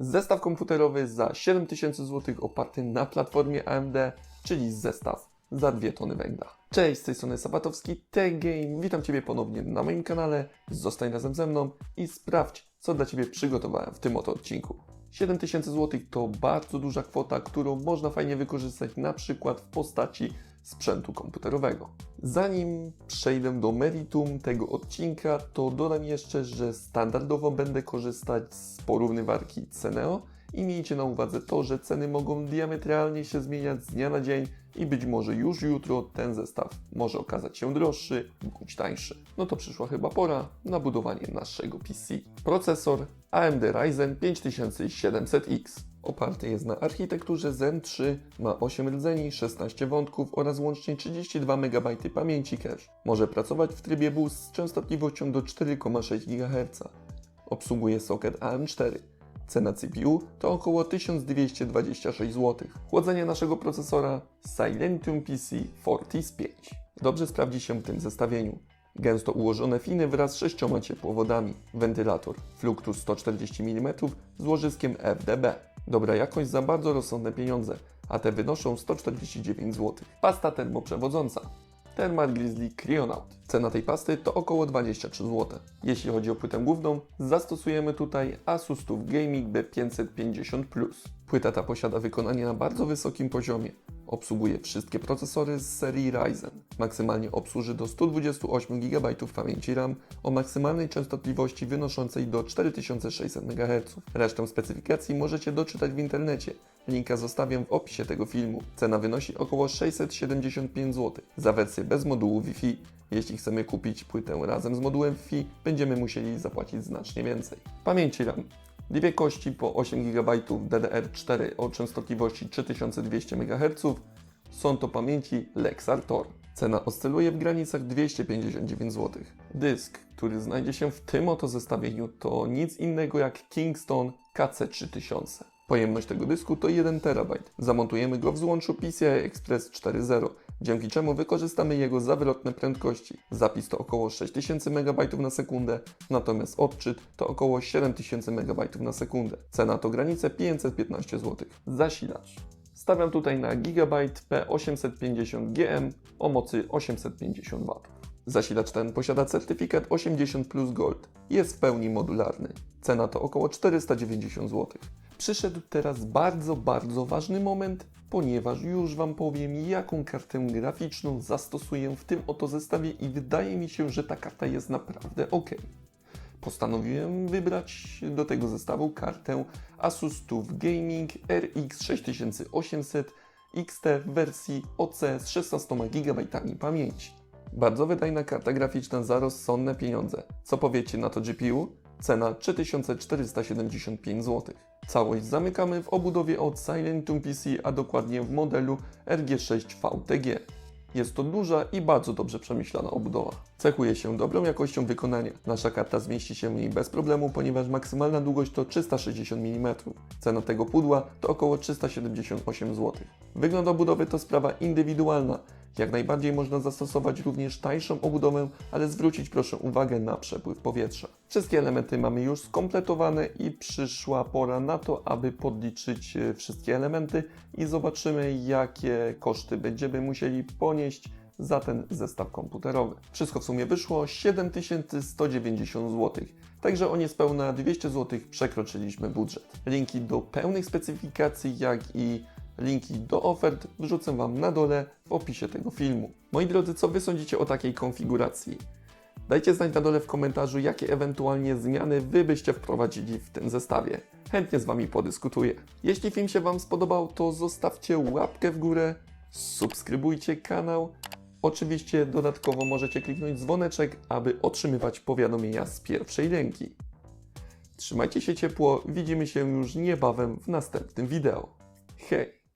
Zestaw komputerowy za 7000 zł oparty na platformie AMD, czyli zestaw za 2 tony węgla. Cześć, z tej strony Sabatowski Tech Game. Witam Ciebie ponownie na moim kanale. Zostań razem ze mną i sprawdź, co dla Ciebie przygotowałem w tym oto odcinku. 7000 zł to bardzo duża kwota, którą można fajnie wykorzystać na przykład w postaci sprzętu komputerowego. Zanim przejdę do meritum tego odcinka, to dodam jeszcze, że standardowo będę korzystać z porównywarki Ceneo i miejcie na uwadze to, że ceny mogą diametralnie się zmieniać z dnia na dzień i być może już jutro ten zestaw może okazać się droższy bądź tańszy. No to przyszła chyba pora na budowanie naszego PC. Procesor AMD Ryzen 5700X oparty jest na architekturze Zen 3, ma 8 rdzeni, 16 wątków oraz łącznie 32 MB pamięci cache. Może pracować w trybie boost z częstotliwością do 4,6 GHz. Obsługuje socket AM4. Cena CPU to około 1226 zł. Chłodzenie naszego procesora Silentium PC Fortis 5. Dobrze sprawdzi się w tym zestawieniu. Gęsto ułożone finy wraz z sześcioma ciepłowodami, wentylator Fluctus 140 mm z łożyskiem FDB. Dobra jakość za bardzo rozsądne pieniądze, a te wynoszą 149 zł. Pasta termoprzewodząca. Thermal Grizzly Cryonaut. Cena tej pasty to około 23 zł. Jeśli chodzi o płytę główną, zastosujemy tutaj Asus TUF Gaming B550+. Płyta ta posiada wykonanie na bardzo wysokim poziomie. Obsługuje wszystkie procesory z serii Ryzen. Maksymalnie obsłuży do 128 GB pamięci RAM o maksymalnej częstotliwości wynoszącej do 4600 MHz. Resztę specyfikacji możecie doczytać w internecie. Linka zostawiam w opisie tego filmu. Cena wynosi około 675 zł za wersję bez modułu Wi-Fi. Jeśli chcemy kupić płytę razem z modułem Wi-Fi, będziemy musieli zapłacić znacznie więcej. Pamięci RAM. Dwie kości po 8 GB DDR4 o częstotliwości 3200 MHz. Są to pamięci Lexar Tor. Cena oscyluje w granicach 259 zł. Dysk, który znajdzie się w tym oto zestawieniu, to nic innego jak Kingston KC3000. Pojemność tego dysku to 1 TB. Zamontujemy go w złączu PCI Express 4.0, dzięki czemu wykorzystamy jego zawrotne prędkości. Zapis to około 6000 MB na sekundę, natomiast odczyt to około 7000 MB na sekundę. Cena to granice 515 zł. Zasilacz. Stawiam tutaj na Gigabyte P850GM o mocy 850 W. Zasilacz ten posiada certyfikat 80 Plus Gold. Jest w pełni modularny. Cena to około 490 zł. Przyszedł teraz bardzo, bardzo ważny moment, ponieważ już Wam powiem, jaką kartę graficzną zastosuję w tym oto zestawie i wydaje mi się, że ta karta jest naprawdę ok. Postanowiłem wybrać do tego zestawu kartę Asus TUF Gaming RX 6800 XT w wersji OC z 16 GB pamięci. Bardzo wydajna karta graficzna za rozsądne pieniądze. Co powiecie na to GPU? Cena 3475 zł. Całość zamykamy w obudowie od Silentium PC, a dokładnie w modelu RG6 VTG. Jest to duża i bardzo dobrze przemyślana obudowa. Cechuje się dobrą jakością wykonania. Nasza karta zmieści się w niej bez problemu, ponieważ maksymalna długość to 360 mm. Cena tego pudła to około 378 zł. Wygląd obudowy to sprawa indywidualna. Jak najbardziej można zastosować również tańszą obudowę, ale zwrócić proszę uwagę na przepływ powietrza. Wszystkie elementy mamy już skompletowane i przyszła pora na to, aby podliczyć e, wszystkie elementy i zobaczymy, jakie koszty będziemy musieli ponieść za ten zestaw komputerowy. Wszystko w sumie wyszło 7190 zł. Także o niespełna 200 zł przekroczyliśmy budżet. Linki do pełnych specyfikacji, jak i linki do ofert wrzucę Wam na dole w opisie tego filmu. Moi drodzy, co Wy sądzicie o takiej konfiguracji? Dajcie znać na dole w komentarzu, jakie ewentualnie zmiany Wy byście wprowadzili w tym zestawie. Chętnie z Wami podyskutuję. Jeśli film się Wam spodobał, to zostawcie łapkę w górę, subskrybujcie kanał. Oczywiście dodatkowo możecie kliknąć dzwoneczek, aby otrzymywać powiadomienia z pierwszej ręki. Trzymajcie się ciepło, widzimy się już niebawem w następnym wideo. Hej!